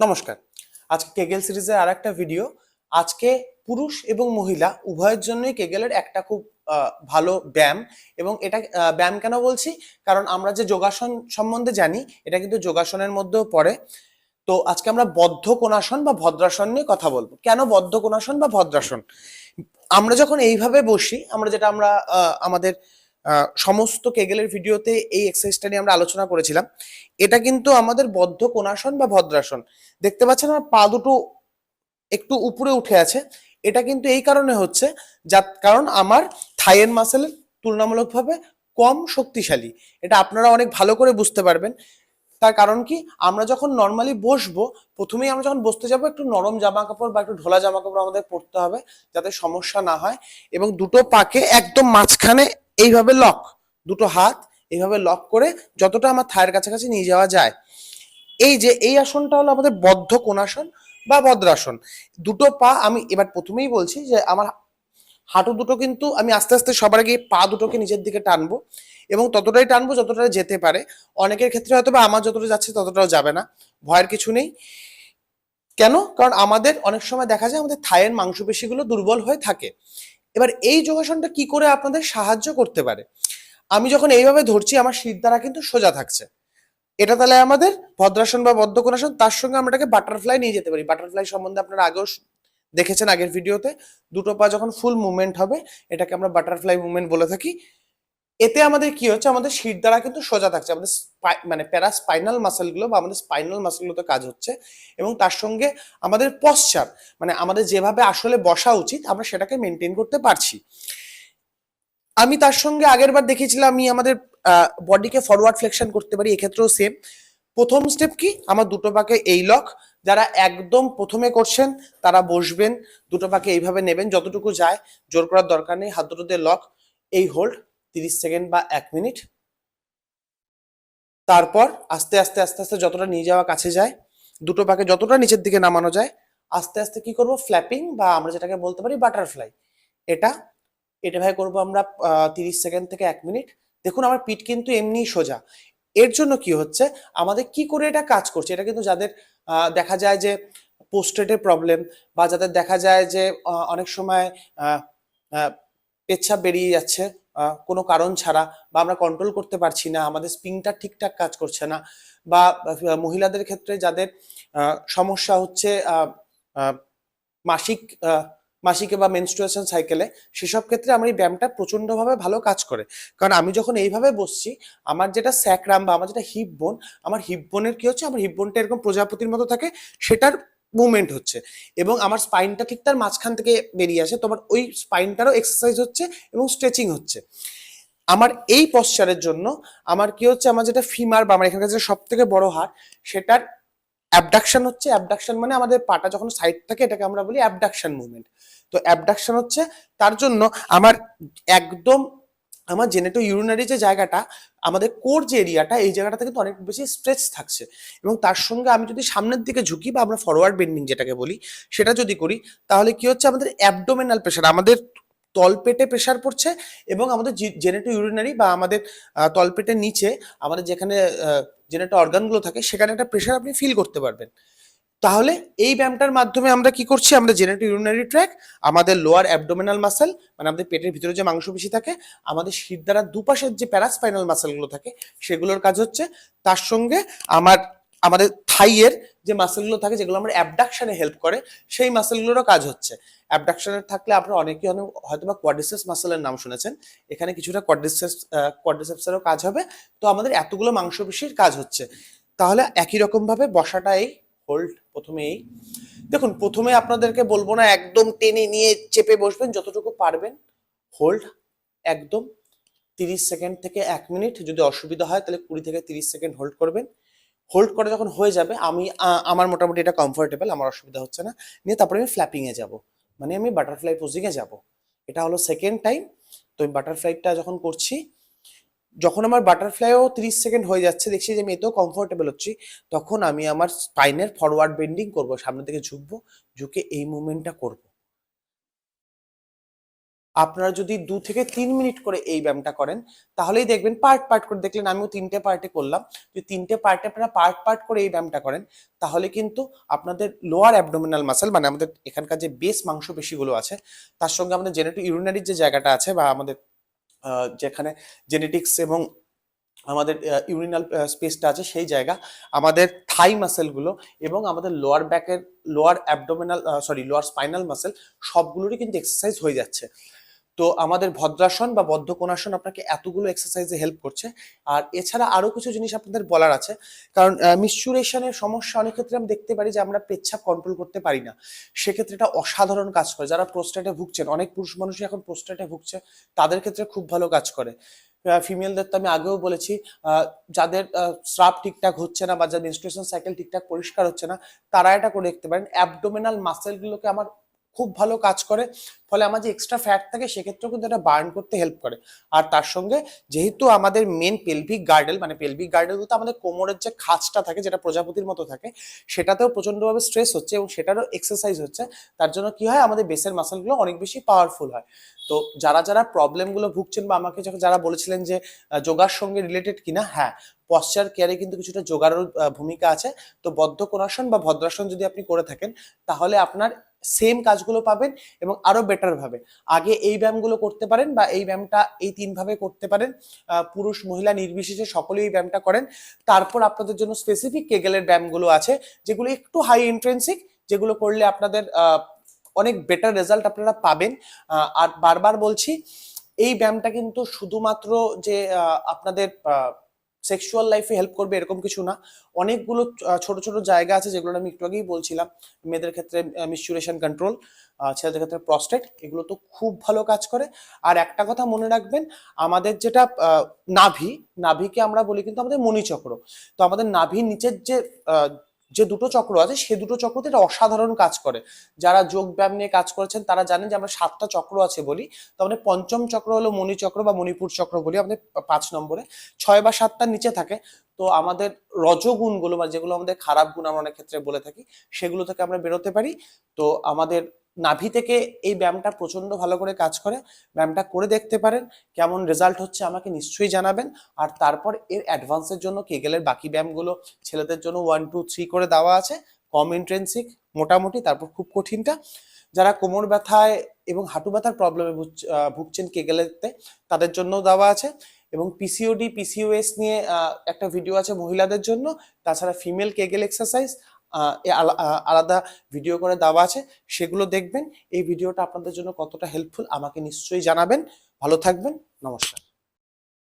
নমস্কার। আজকে কেগেল সিরিজের আর একটা ভিডিও আজকে পুরুষ এবং মহিলা উভয়ের জন্যই কেগেলের একটা খুব ভালো ব্যায়াম এবং এটা ব্যায়াম কেন বলছি? কারণ আমরা যে যোগাসন সম্বন্ধে জানি, এটা কিন্তু যোগাসনের মধ্যেও পড়ে। তো আজকে আমরা বদ্ধ কোণাসন বা ভদ্রাসন নিয়ে কথা বলব। কেন বদ্ধ কোণাসন বা ভদ্রাসন? আমরা যখন এইভাবে বসি, আমরা যেটা আমরা আমাদের সমস্ত কেগেলের ভিডিওতে এই এক্সারসাইজটা নিয়ে আমরা আলোচনা করেছিলাম। এটা কিন্তু আমাদের বদ্ধ কোণাসন বা ভদ্রাসন। দেখতে পাচ্ছেন আমার পা দুটো একটু উপরে উঠে আছে। এটা কিন্তু এই কারণে হচ্ছে যার কারণ আমার থাইয়ের মাসেল তুলনামূলকভাবে কম শক্তিশালী। এটা আপনারা অনেক ভালো করে বুঝতে পারবেন। তার কারণ কি? আমরা যখন নর্মালি বসবো, প্রথমেই আমরা যখন বসতে যাব, একটু নরম জামা কাপড় বা একটু ঢোলা জামা কাপড় আমাদের পরতে হবে যাতে সমস্যা না হয় এবং দুটো পাকে একদম মাঝখানে এইভাবে লক দুটো হাত এইভাবে লক করে যতটা আমার থায়ের কাছাকাছি নিয়ে যাওয়া যায়। এই যে, এই আসনটা হলো আমাদের বদ্ধ কোণাসন বা ভদ্রাসন দুটো পা আমি এবার প্রথমেই বলছি যে, আমার হাঁটু দুটো কিন্তু আমি আস্তে আস্তে সবার আগে পা দুটোকে নিচের দিকে টানবো এবং ততটাই টানবো যতটা যেতে পারে। অনেকের ক্ষেত্রে হয়তো বা আমার যতটা যাচ্ছে ততটাও যাবে না, ভয়ের কিছু নেই। কেন? কারণ আমাদের অনেক সময় দেখা যায় আমাদের থায়ের মাংসপেশিগুলো দুর্বল হয়ে থাকে। এবার এই যোগাসনটা কি করে আপনাদের সাহায্য করতে পারে? আমি যখন এইভাবে ধরছি, আমার শীত দ্বারা কিন্তু সোজা থাকছে। এটা তাহলে আমাদের ভদ্রাসন বা বদ্ধকোণাসন, তার সঙ্গে আমরা এটাকে বাটারফ্লাই নিয়ে যেতে পারি। বাটারফ্লাই সম্বন্ধে আপনারা আগেও দেখেছেন আগের ভিডিওতে। দুটো পা যখন ফুল মুভমেন্ট হবে, এটাকে আমরা বাটারফ্লাই মুভমেন্ট বলে থাকি। এতে আমাদের কি হচ্ছে? আমাদের শির দ্বারা কিন্তু সোজা থাকছে। আমাদের মানে প্যারাস্পাইনাল মাসেলগুলো বা আমাদের স্পাইনাল মাসেলগুলোতে কাজ হচ্ছে এবং তার সঙ্গে আমাদের পশ্চার মানে আমাদের যেভাবে আসলে বসা উচিত, আমরা সেটাকে মেনটেন করতে পারছি। আমি তার সঙ্গে আগের বার দেখিয়েছিলাম, আমি আমাদের বডিকে ফরওয়ার্ড ফ্লেকশন করতে পারি, এক্ষেত্রেও সেম প্রথম স্টেপ কি? আমার দুটো পাকে এই লক যারা একদম প্রথমে করছেন, তারা বসবেন, দুটো পাকে এইভাবে নেবেন, যতটুকু যায়, জোর করার দরকার নেই, হাত দুটো দিয়ে লক এই হোল্ড তিরিশ সেকেন্ড বা এক মিনিট। তারপর আস্তে আস্তে আস্তে আস্তে যতটা নিয়ে যাওয়া কাছে যায়, দুটো পাকে যতটা নিচের দিকে নামানো যায়, আস্তে আস্তে কি করব? ফ্ল্যাপিং বা আমরা যেটাকে বলতে পারি বাটারফ্লাই এটা এটা ভাই করব আমরা তিরিশ সেকেন্ড থেকে এক মিনিট। দেখুন আমার পিঠ কিন্তু এমনিই সোজা। এর জন্য কি হচ্ছে? আমাদের কি করে এটা কাজ করছে? এটা কিন্তু যাদের দেখা যায় যে পোস্টেটের প্রবলেম বা যাদের দেখা যায় যে অনেক সময় পেচ্ছাপ বেরিয়ে যাচ্ছে কোনো কারণ ছাড়া বা আমরা কন্ট্রোল করতে পারছি না, আমাদের স্প্রিংটা ঠিকঠাক কাজ করছে না বা মহিলাদের ক্ষেত্রে যাদের সমস্যা হচ্ছে মাসিক মাসিকে বা মেনস্ট্রুয়েশন সাইকেলে সেসব ক্ষেত্রে আমার এই ব্যায়ামটা প্রচণ্ডভাবে ভালো কাজ করে। কারণ আমি যখন এইভাবে বসছি, আমার যেটা স্যাকরাম বা আমার যেটা হিপ বোন আমার হিপ বোনের কি হচ্ছে, আমার হিপ বোনটা এরকম প্রজাপতির মতো থাকে, সেটার মুভমেন্ট হচ্ছে। এবং আমার স্পাইনটা ঠিক তার মাঝখান থেকে বেরিয়ে আসে, তোমার ওই স্পাইনটারও এক্সারসাইজ হচ্ছে এবং স্ট্রেচিং হচ্ছে। আমার এই পশ্চারের জন্য আমার কি হচ্ছে, আমার যেটা ফিমার বা আমার এখানকার যেটা সব থেকে বড় হাড়, সেটার অ্যাবডাকশন হচ্ছে। অ্যাবডাকশন মানে আমাদের পাটা যখন সাইড থাকে, এটাকে আমরা বলি অ্যাবডাকশন মুভমেন্ট তো অ্যাবডাকশন হচ্ছে তার জন্য আমার একদম আমার জেনেটো ইউরিনারি যে জায়গাটা, আমাদের কোর যে এরিয়াটা এই জায়গাটাতে কিন্তু অনেক বেশি স্ট্রেচ থাকছে। এবং তার সঙ্গে আমি যদি সামনের দিকে ঝুঁকি বা আমরা ফরওয়ার্ড বেন্ডিং যেটাকে বলি, সেটা যদি করি, তাহলে কি হচ্ছে? আমাদের অ্যাবডোমেনাল প্রেশার আমাদের তলপেটে প্রেশার পড়ছে এবং আমাদের জেনেটো ইউরিনারি বা আমাদের তলপেটের নিচে আমাদের যেখানে জেনেটো অর্গানগুলো থাকে, সেখানে একটা প্রেশার আপনি ফিল করতে পারবেন। তাহলে এই ব্যায়ামটার মাধ্যমে আমরা কি করছি? আমরা জেনেটো ইউরিনারি ট্র্যাক আমাদের লোয়ার অ্যাবডোমিনাল মাসেল মানে আমাদের পেটের ভিতরে যে মাংসপেশি থাকে, আমাদের শির দ্বারা দুপাশের যে প্যারাস্পাইনাল মাসেলগুলো থাকে, সেগুলোর কাজ হচ্ছে তার সঙ্গে আমার, আমাদের থাইয়ের যে মাসেলগুলো থাকে, যেগুলো আমরা অ্যাবডাকশানে হেল্প করে, সেই মাসেলগুলোরও কাজ হচ্ছে। অ্যাবডাকশনে থাকলে আপনারা অনেকেই অনেক হয়তো বা কোয়াড্রিসেপস মাসেলের নাম শুনেছেন, এখানে কিছুটা কোয়াড্রিসেপস কোয়াড্রিসেপসেরও কাজ হবে। তো আমাদের এতগুলো মাংসপেশির কাজ হচ্ছে। তাহলে একই রকমভাবে বসাটা এই হোল্ড প্রথমে এই দেখুন, প্রথমে আপনাদেরকে বলব না, একদম টেনে নিয়ে চেপে বসবেন, যতটুকু পারবেন। হোল্ড একদম। তিরিশ সেকেন্ড থেকে এক মিনিট, যদি অসুবিধা হয়, তাহলে কুড়ি থেকে তিরিশ সেকেন্ড হোল্ড করবেন। হোল্ড করে যখন হয়ে যাবে, আমি আমার মোটামুটি এটা কমফোর্টেবল আমার অসুবিধা হচ্ছে না। নিয়ে তারপরে আমি ফ্ল্যাপিংয়ে যাব। মানে আমি বাটারফ্লাই পোজিংয়ে যাব। এটা হলো সেকেন্ড টাইম তো আমি বাটারফ্লাইটা যখন করছি যখন আমার বাটারফ্লাইও তিরিশ সেকেন্ড হয়ে যাচ্ছে, দেখছি যে আমি এতেও কমফোর্টেবল হচ্ছি, তখন আমি আমার স্পাইনের ফরওয়ার্ড বেন্ডিং করব সামনের দিকে ঝুঁকবো, ঝুঁকে এই মুভমেন্টটা করব। আপনারা যদি দু থেকে তিন মিনিট করে এই ব্যায়ামটা করেন, তাহলেই দেখবেন পার্ট পার্ট করে, দেখলেন আমিও তিনটে পার্টে করলাম। যদি তিনটে পার্টে আপনারা পার্ট পার্ট করে এই ব্যায়ামটা করেন, তাহলে কিন্তু আপনাদের লোয়ার অ্যাবডোমিনাল মাসেল মানে আমাদের এখানকার যে বেস মাংসপেশিগুলো আছে, তার সঙ্গে আমাদের জেনেটিক ইউরিনারির যে জায়গাটা আছে, বা আমাদের যেখানে জেনেটিক্স এবং আমাদের ইউরিনাল স্পেসটা আছে সেই জায়গা, আমাদের থাই মাসেলগুলো এবং আমাদের লোয়ার ব্যাকের lower abdominal sorry lower spinal muscle সবগুলোরই কিন্তু এক্সারসাইজ হয়ে যাচ্ছে। তো আমাদের ভদ্রাসন বা বদ্ধকোণাসন আপনাকে এতগুলো এক্সারসাইজে হেল্প করছে। আর এছাড়া আরও কিছু জিনিস আপনাদের বলার আছে। কারণ মিসচুরেশনের সমস্যা অনেক ক্ষেত্রে আমি দেখতে পারি যে আমরা পেচ্ছাপ কন্ট্রোল করতে পারি না। সেক্ষেত্রে এটা অসাধারণ কাজ করে। যারা প্রোস্টেটে ভুগছেন, অনেক পুরুষ মানুষই এখন প্রোস্টেটে ভুগছে, তাদের ক্ষেত্রে খুব ভালো কাজ করে। ফিমেলদের তো আমি আগেও বলেছি যাদের স্রাব ঠিকঠাক হচ্ছে না বা যাদের মেনস্ট্রুয়েশন সাইকেল ঠিকঠাক পরিষ্কার হচ্ছে না, তারা এটা করে দেখতে পারেন। অ্যাবডোমিনাল মাসেলগুলোকে আমার খুব ভালো কাজ করে, ফলে আমার যে এক্সট্রা ফ্যাট থাকে সেক্ষেত্রেও কিন্তু এটা বার্ন করতে হেল্প করে। আর তার সঙ্গে যেহেতু আমাদের মেন পেলভিক গার্ডেল মানে পেলভিক গার্ডেল বলতে আমাদের কোমরের যে খাঁজটা থাকে, যেটা প্রজাপতির মতো থাকে, সেটাতেও প্রচণ্ডভাবে স্ট্রেস হচ্ছে এবং সেটারও এক্সারসাইজ হচ্ছে। তার জন্য কি হয়, আমাদের বেসের মাসেলগুলো অনেক বেশি পাওয়ারফুল হয়। তো যারা যারা প্রবলেমগুলো ভুগছেন বা আমাকে যখন, যারা বলেছিলেন যে যোগার সঙ্গে রিলেটেড কিনা হ্যাঁ পশ্চার কেয়ারে কিন্তু কিছুটা যোগারও ভূমিকা আছে। তো বদ্ধকোণাসন বা ভদ্রাসন যদি আপনি করে থাকেন, তাহলে আপনার সেম কাজগুলো পাবেন এবং আরও বেটার ভাবে। আগে এই ব্যায়ামগুলো করতে পারেন বা এই ব্যায়ামটা এই তিন ভাবে করতে পারেন। পুরুষ, মহিলা নির্বিশেষে সকলেই এই ব্যায়ামটা করেন। তারপর আপনাদের জন্য স্পেসিফিক কেগেলের ব্যায়ামগুলো আছে, যেগুলো একটু হাই ইন্ট্রেন্সিক যেগুলো করলে আপনাদের অনেক বেটার রেজাল্ট আপনারা পাবেন। আর বারবার বলছি, এই ব্যায়ামটা কিন্তু শুধুমাত্র যে আপনাদের সেক্সুয়াল লাইফে হেল্প করবে এরকম কিছু না। অনেকগুলো ছোট ছোট জায়গা আছে যেগুলো আমি একটু আগেই বলছিলাম। মেয়েদের ক্ষেত্রে মিসচুরেশন কন্ট্রোল ছেলেদের ক্ষেত্রে প্রস্টেট এগুলো তো খুব ভালো কাজ করে। আর একটা কথা মনে রাখবেন, আমাদের যেটা নাভি, নাভিকে আমরা বলি কিন্তু আমাদের মণিচক্র। তো আমাদের নাভির নিচের যে যে দুটো চক্র আছে, সে দুটো চক্রতে এটা অসাধারণ কাজ করে। যারা যোগ ব্যায়াম নিয়ে কাজ করেছেন, তারা জানেন যে আমরা সাতটা চক্র আছে বলি। তো আমাদের পঞ্চম চক্র হলো মণিচক্র বা মণিপুর চক্র বলি আমাদের পাঁচ নম্বরে। ছয় বা সাতটার নিচে থাকে। তো আমাদের রজগুণগুলো বা যেগুলো আমাদের খারাপ গুণ আমরা অনেক ক্ষেত্রে বলে থাকি, সেগুলো থেকে আমরা বেরোতে পারি। তো আমাদের নাভি থেকে এই ব্যায়ামটা প্রচণ্ড ভালো করে কাজ করে, ব্যায়ামটা করে দেখতে পারেন, কেমন রেজাল্ট হচ্ছে আমাকে নিশ্চয়ই জানাবেন। আর তারপর এর অ্যাডভান্সের জন্য কেগেলের বাকি ব্যায়ামগুলো ছেলেদের জন্য ওয়ান টু থ্রি করে দেওয়া আছে, কম ইন্ট্রেন্সিক মোটামুটি, তারপর খুব কঠিনটা। যারা কোমর ব্যথায় এবং হাঁটু ব্যথার প্রবলেমে ভুগছেন কেগেলেতে তাদের জন্যও দেওয়া আছে। এবং পিসিওডি পিসিওএস নিয়ে একটা ভিডিও আছে মহিলাদের জন্য, তাছাড়া ফিমেল কেগেল এক্সারসাইজ আলাদা ভিডিও করে দেওয়া আছে। সেগুলো দেখবেন। এই ভিডিওটা আপনাদের জন্য কতটা হেল্পফুল আমাকে নিশ্চয়ই জানাবেন। ভালো থাকবেন। নমস্কার।